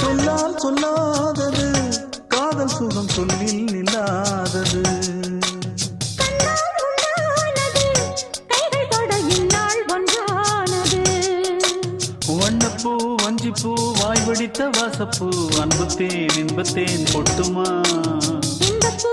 சொல்லால் சொல்லாதது காதல் சுகம் சொல்லில் ஒன்றானது வண்ணப்பூ வஞ்சிப்பூ வாய் வெடித்த வாசப்பூ அன்புத்தேன் இன்பத்தேன் பொட்டுமா? இந்த பூ